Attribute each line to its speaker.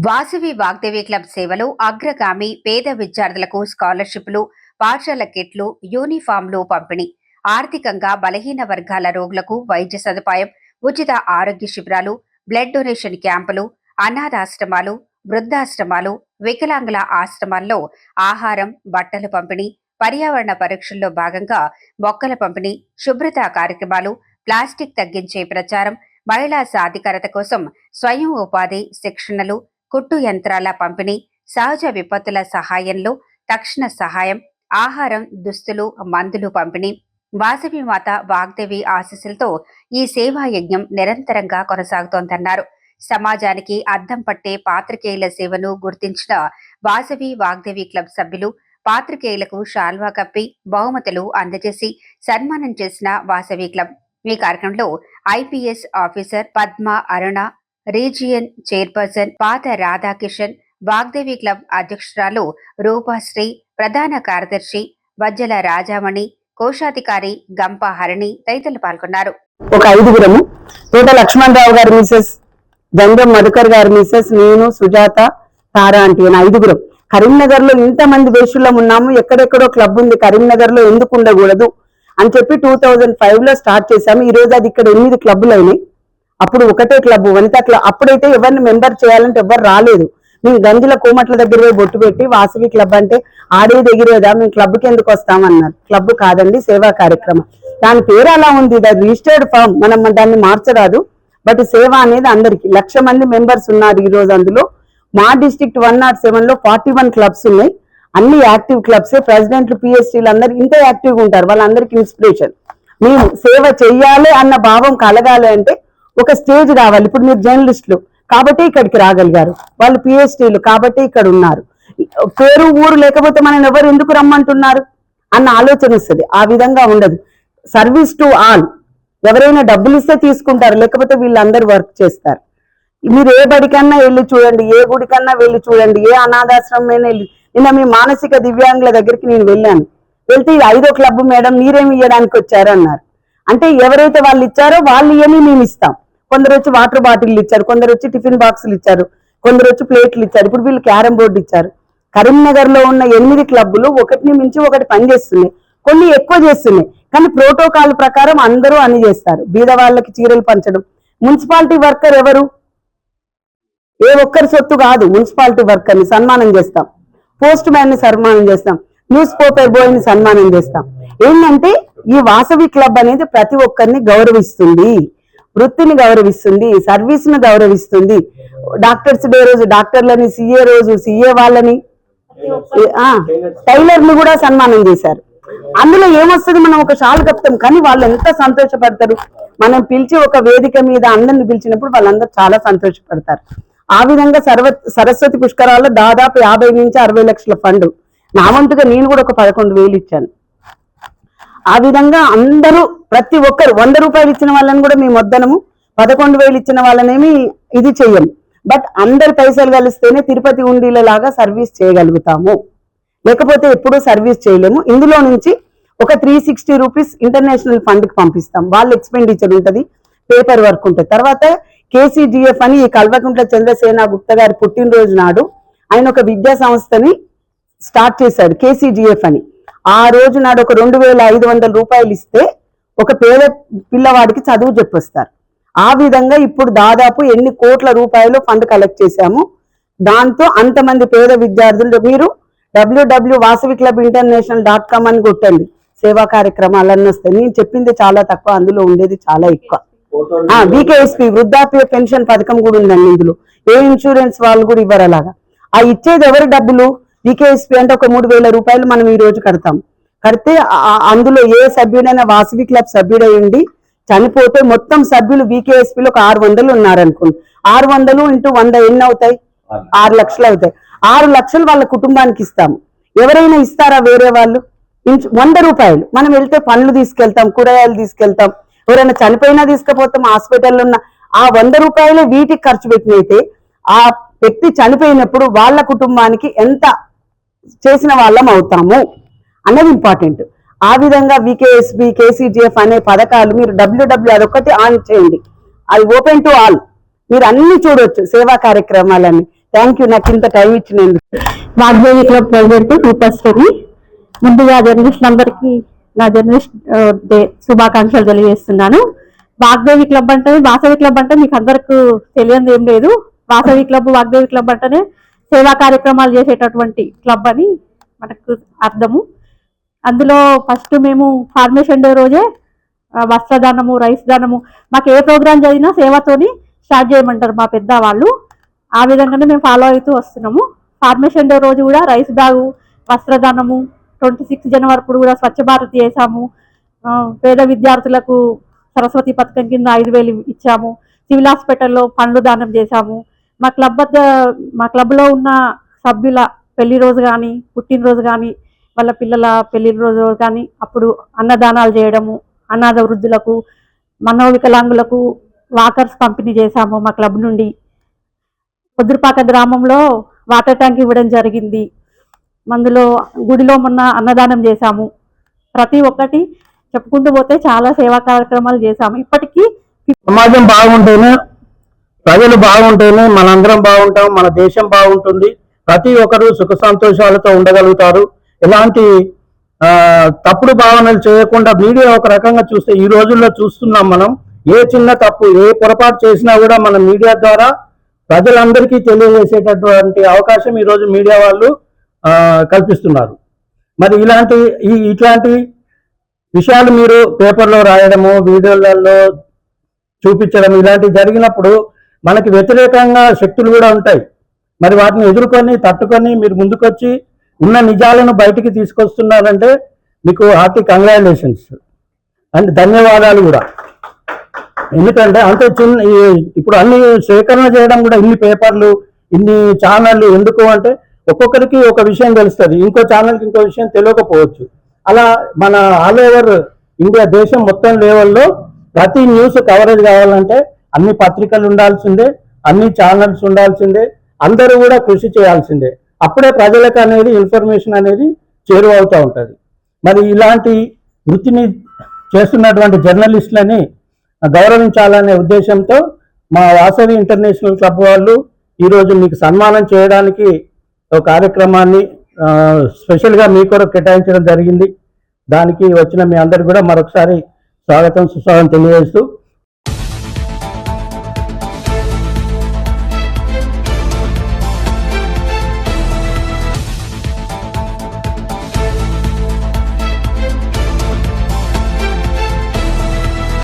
Speaker 1: Vasavi Vagdevi club సేవలు అగ్రగామి పేద విద్యార్థులకు స్కాలర్షిప్లు పాఠశాల కిట్లు యూనిఫామ్లు పంపిణీ. ఆర్థికంగా బలహీన వర్గాల రోగులకు వైద్య సదుపాయం ఉచిత ఆరోగ్య శిబిరాలు బ్లడ్ డొనేషన్ క్యాంపులు అనాథాశ్రమాలు వృద్ధాశ్రమాలు వికలాంగుల ఆశ్రమాల్లో ఆహారం బట్టలు పంపిణీ పర్యావరణ పరీక్షల్లో భాగంగా మొక్కల పంపిణీ శుభ్రత కార్యక్రమాలు ప్లాస్టిక్ తగ్గించే ప్రచారం మహిళా సాధికారత కోసం స్వయం ఉపాధి శిక్షణలు కుట్టు యంత్రాల పంపిణీ సహజ విపత్తుల సహాయంలో తక్షణ సహాయం ఆహారం దుస్తులు మందులు పంపిణీ వాసవి మాత వాగ్దేవి ఆశీస్సులతో ఈ సేవా యజ్ఞం నిరంతరంగా కొనసాగుతోందన్నారు. సమాజానికి అద్దం పట్టే పాత్రికేయుల సేవను గుర్తించిన వాసవి వాగ్దేవి క్లబ్ సభ్యులు పాత్రికేయులకు షాల్వా కప్పి బహుమతులు అందజేసి సన్మానం చేసిన వాసవి క్లబ్. ఈ కార్యక్రమంలో IPS officer Padma Aruna region chairperson పాత రాధాకిషన్ వాగ్దేవి క్లబ్ అధ్యక్షురాలు రూపాశ్రీ ప్రధాన కార్యదర్శి వజ్జల రాజామణి కోశాధికారి గంప హరిణి తదితరులు పాల్గొన్నారు.
Speaker 2: ఒక ఐదుగురము. తోట లక్ష్మణరావు గారి మిసెస్ గంగం మధుకర్ గారి మిసెస్ నేను సుజాత తారా అంటే ఐదుగురం. కరీంనగర్లో ఇంతమంది దేశంలో ఉన్నాము. ఎక్కడెక్కడో క్లబ్ ఉంది. కరీంనగర్లో ఎందుకు ఉండకూడదు అని చెప్పి టూ థౌజండ్ ఫైవ్లో స్టార్ట్ చేశాము. ఈ రోజు అది ఇక్కడ ఎనిమిది క్లబ్లు అయినాయి. అప్పుడు ఒకటే క్లబ్ వనితా క్లబ్. అప్పుడైతే ఎవరిని మెంబర్ చేయాలంటే ఎవరు రాలేదు. మేము గంజుల కోమట్ల దగ్గర పోయి బొట్టు పెట్టి వాసవి క్లబ్ అంటే ఆడేది ఎగిరేదా మేము క్లబ్కి ఎందుకు వస్తామన్నారు క్లబ్ కాదండి సేవా కార్యక్రమం. దాని పేరు అలా ఉంది దాని రిజిస్టర్డ్ ఫామ్ మనం దాన్ని మార్చరాదు. బట్ సేవ అనేది అందరికి. లక్ష మంది మెంబర్స్ ఉన్నారు ఈ రోజు అందులో. మా డిస్ట్రిక్ట్ వన్ నాట్ సెవెన్లో ఫార్టీ వన్ క్లబ్స్ ఉన్నాయి. అన్ని యాక్టివ్ క్లబ్స్ ప్రెసిడెంట్లు పిఎస్టీలు అందరు ఇంత యాక్టివ్గా ఉంటారు. వాళ్ళందరికీ ఇన్స్పిరేషన్. మేము సేవ చెయ్యాలి అన్న భావం కలగాలి అంటే ఒక స్టేజ్ రావాలి. ఇప్పుడు మీరు జర్నలిస్టులు కాబట్టి ఇక్కడికి రాగలిగారు. వాళ్ళు పిహెచ్డీలు కాబట్టి ఇక్కడ ఉన్నారు. పేరు ఊరు లేకపోతే మనం ఎవరు ఎందుకు రమ్మంటున్నారు? అన్న ఆలోచన వస్తుంది. ఆ విధంగా ఉండదు. Service to all. ఎవరైనా డబ్బులు ఇస్తే తీసుకుంటారు. లేకపోతే వీళ్ళందరూ వర్క్ చేస్తారు. మీరు ఏ బడికన్నా వెళ్ళి చూడండి. ఏ గుడికన్నా వెళ్ళి చూడండి. ఏ అనాథాశ్రమమైనా వెళ్ళి నిన్న మీ మానసిక దివ్యాంగుల దగ్గరికి నేను వెళ్ళాను. వెళ్తే ఇది ఐదో క్లబ్ మేడం మీరేమి ఇవ్వడానికి వచ్చారు అన్నారు. అంటే ఎవరైతే వాళ్ళు ఇచ్చారో వాళ్ళు ఇవని మేము ఇస్తాం. కొందరు వచ్చి వాటర్ బాటిల్ ఇచ్చారు కొందరు వచ్చి టిఫిన్ బాక్సులు ఇచ్చారు కొందరు వచ్చి ప్లేట్లు ఇచ్చారు. ఇప్పుడు వీళ్ళు క్యారమ్ బోర్డు ఇచ్చారు. కరీంనగర్లో ఉన్న ఎనిమిది క్లబ్బులు ఒకటిని మించి ఒకటి పనిచేస్తున్నాయి. కొన్ని ఎక్కువ చేస్తున్నాయి. కానీ ప్రోటోకాల్ ప్రకారం అందరూ అన్ని చేస్తారు. బీద వాళ్ళకి చీరలు పంచడం. మున్సిపాలిటీ వర్కర్ ఎవరు? ఏ ఒక్కరి సొత్తు కాదు మున్సిపాలిటీ వర్కర్ని సన్మానం చేస్తాం. పోస్ట్ మ్యాన్ని సన్మానం చేస్తాం. న్యూస్ పేపర్ బాయ్ని సన్మానం చేస్తాం. ఏంటంటే ఈ వాసవి క్లబ్ అనేది ప్రతి ఒక్కరిని గౌరవిస్తుంది. వృత్తిని గౌరవిస్తుంది సర్వీస్ను గౌరవిస్తుంది. డాక్టర్స్ డే రోజు డాక్టర్లని సీఏ రోజు సీఏ వాళ్ళని టైలర్ని కూడా సన్మానం చేశారు. అందులో ఏమొస్తుంది మనం ఒక షాల్ కప్తాం కానీ వాళ్ళు ఎంత సంతోషపడతారు? మనం పిలిచి ఒక వేదిక మీద అందరిని పిలిచినప్పుడు వాళ్ళందరూ చాలా సంతోషపడతారు. ఆ విధంగా సర్వ సరస్వతి పుష్కరాల్లో దాదాపు యాభై నుంచి అరవై లక్షల ఫండ్. నా వంతుగా నేను కూడా ఒక పదకొండు వేలు ఇచ్చాను. ఆ విధంగా అందరూ ప్రతి ఒక్కరు వంద రూపాయలు ఇచ్చిన వాళ్ళని కూడా మేము వద్దనము. పదకొండు వేలు ఇచ్చిన వాళ్ళనేమి ఇది చెయ్యం బట్ అందరి పైసలు కలిస్తేనే తిరుపతి ఉండీలలాగా సర్వీస్ చేయగలుగుతాము. లేకపోతే ఎప్పుడూ సర్వీస్ చేయలేము. ఇందులో నుంచి ఒక త్రీ సిక్స్టీ రూపీస్ ఇంటర్నేషనల్ ఫండ్కి పంపిస్తాం. వాళ్ళ ఎక్స్పెండిచర్ ఉంటుంది పేపర్ వర్క్ ఉంటుంది. తర్వాత కేసీడిఎఫ్ అని ఈ కల్వకుంట్ల చంద్రసేన గుప్త గారి పుట్టినరోజు నాడు ఆయన ఒక విద్యా సంస్థని స్టార్ట్ చేశాడు కేసీడిఎఫ్ అని. ఆ రోజు నాడు ఒక రెండు వేల ఐదు వందల రూపాయలు ఇస్తే ఒక పేద పిల్లవాడికి చదువు చెప్పొస్తారు. ఆ విధంగా ఇప్పుడు దాదాపు ఎన్ని కోట్ల రూపాయలు ఫండ్ కలెక్ట్ చేశాము. దాంతో అంతమంది పేద విద్యార్థులు మీరు WW Vasavi club international dot com అని కొట్టండి. సేవా కార్యక్రమాలన్నీ వస్తాయి. నేను చెప్పింది చాలా తక్కువ అందులో ఉండేది చాలా ఎక్కువ. వికేఎస్పి వృద్ధాప్య పెన్షన్ పథకం కూడా ఉందండి ఇందులో. ఏ ఇన్సూరెన్స్ వాళ్ళు కూడా ఇవ్వరు అలాగా. ఆ ఇచ్చేది ఎవరి డబ్బులు? వికేఎస్పి అంటే ఒక మూడు వేల రూపాయలు మనం ఈ రోజు కడతాం. కడితే అందులో ఏ సభ్యుడైనా వాసవి క్లబ్ సభ్యుడయ్యండి చనిపోతే మొత్తం సభ్యులు వికేఎస్పీలో ఒక ఆరు వందలు ఉన్నారనుకోండి. ఆరు వందలు ఇంటూ వంద ఎన్ని అవుతాయి ఆరు లక్షలు అవుతాయి. ఆరు లక్షలు వాళ్ళ కుటుంబానికి ఇస్తాము. ఎవరైనా ఇస్తారా వేరే వాళ్ళు? ఇంచు- వంద రూపాయలు. మనం వెళ్తే పండ్లు తీసుకెళ్తాం కూరగాయలు తీసుకెళ్తాం. ఎవరైనా చనిపోయినా తీసుకుపోతాం హాస్పిటల్లో ఉన్న. ఆ వంద రూపాయలే వీటికి ఖర్చు పెట్టినైతే ఆ వ్యక్తి చనిపోయినప్పుడు వాళ్ళ కుటుంబానికి ఎంత చేసిన వాళ్ళం అవుతాము అన్నది ఇంపార్టెంట్ ఆ విధంగా వికేఎస్బి కేసీజీఎఫ్ అనే పథకాలు మీరు డబ్ల్యూడబ్ల్యూ అదొక్కటి ఆన్ చేయండి. అది ఓపెన్ టు ఆల్ మీరు అన్ని చూడొచ్చు సేవా కార్యక్రమాలన్నీ. థ్యాంక్ యూ నాకు ఇంత టైం ఇచ్చినందుకు.
Speaker 3: Vagdevi club president Roopasri. ముందుగా జర్నలిస్ట్ అందరికీ నా జర్నలిస్ట్ డే శుభాకాంక్షలు తెలియజేస్తున్నాను. వాగ్దేవి క్లబ్ అంటే వాసవి క్లబ్ అంటే మీకు అందరికీ తెలియదు ఏం లేదు. వాసవి క్లబ్ వాగ్దేవి క్లబ్ అంటేనే సేవా కార్యక్రమాలు చేసేటటువంటి క్లబ్ అని మనకు అర్థము. అందులో ఫస్ట్ మేము ఫార్మేషన్ డే రోజే వస్త్రదానము రైస్ దానము మాకు ఏ ప్రోగ్రామ్ జరిగినా సేవతోని స్టార్ట్ చేయమంటారు మా పెద్ద వాళ్ళు ఆ విధంగానే మేము ఫాలో అవుతూ వస్తున్నాము. ఫార్మేషన్ డే రోజు కూడా రైస్ బ్యాగు వస్త్రదానము ట్వంటీ సిక్స్ జనవరి అప్పుడు కూడా స్వచ్ఛ భారత్ చేసాము పేద విద్యార్థులకు సరస్వతి పథకం కింద ఐదు వేలు ఇచ్చాము. సివిల్ హాస్పిటల్లో పండ్లు దానం చేశాము. మా క్లబ్ వద్ద మా క్లబ్లో ఉన్న సభ్యుల పెళ్ళి రోజు కానీ పుట్టినరోజు కానీ వాళ్ళ పిల్లల పెళ్ళి రోజు కానీ అప్పుడు అన్నదానాలు చేయడము అనాథ వృద్ధులకు మనోవికలాంగులకు వాకర్స్ పంపిణీ చేశాము మా క్లబ్ నుండి. పొద్దురుపాక గ్రామంలో వాటర్ ట్యాంక్ ఇవ్వడం జరిగింది. మందులో గుడిలో మొన్న అన్నదానం చేశాము. ప్రతి ఒక్కటి చెప్పుకుంటూ పోతే చాలా సేవా కార్యక్రమాలు చేశాము. ఇప్పటికీ
Speaker 4: సమాజం బాగుంటేనే ప్రజలు బాగుంటేనే మనందరం బాగుంటాం మన దేశం బాగుంటుంది. ప్రతి ఒక్కరు సుఖ సంతోషాలతో ఉండగలుగుతారు. ఎలాంటి తప్పుడు భావనలు చేయకుండా మీడియా ఒక రకంగా చూస్తే ఈ రోజుల్లో చూస్తున్నాం మనం. ఏ చిన్న తప్పు ఏ పొరపాటు చేసినా కూడా మన మీడియా ద్వారా ప్రజలందరికీ తెలియజేసేటటువంటి అవకాశం ఈ రోజు మీడియా వాళ్ళు కల్పిస్తున్నారు. మరి ఇలాంటి ఈ ఇట్లాంటి విషయాలు మీరు పేపర్లో రాయడము వీడియోలలో చూపించడం ఇలాంటివి జరిగినప్పుడు మనకి వ్యతిరేకంగా శక్తులు కూడా ఉంటాయి. మరి వాటిని ఎదుర్కొని తట్టుకొని మీరు ముందుకొచ్చి ఉన్న నిజాలను బయటికి తీసుకొస్తున్నారంటే మీకు హార్టీ కంగ్రాచులేషన్స్ అండ్ ధన్యవాదాలు కూడా. ఎందుకంటే అంటే చిన్న ఈ- ఇప్పుడు అన్ని సేకరణ చేయడం కూడా ఇన్ని పేపర్లు ఇన్ని ఛానళ్ళు ఎందుకు అంటే ఒక్కొక్కరికి ఒక విషయం తెలుస్తుంది. ఇంకో ఛానల్కి ఇంకో విషయం తెలియకపోవచ్చు. అలా మన ఆల్ ఓవర్ ఇండియా దేశం మొత్తం లెవెల్లో ప్రతి న్యూస్ కవరేజ్ కావాలంటే అన్ని పత్రికలు ఉండాల్సిందే అన్ని ఛానల్స్ ఉండాల్సిందే అందరూ కూడా కృషి చేయాల్సిందే. అప్పుడే ప్రజలకు అనేది ఇన్ఫర్మేషన్ అనేది చేరువవుతూ ఉంటుంది. మరి ఇలాంటి వృత్తిని చేస్తున్నటువంటి జర్నలిస్టులని గౌరవించాలనే ఉద్దేశంతో మా వాసవి ఇంటర్నేషనల్ క్లబ్ వాళ్ళు ఈరోజు మీకు సన్మానం చేయడానికి ఒక కార్యక్రమాన్ని స్పెషల్గా మీ కొరకు కేటాయించడం జరిగింది. దానికి వచ్చిన మీ అందరికి కూడా మరొకసారి స్వాగతం సుస్వాగతం తెలియజేస్తూ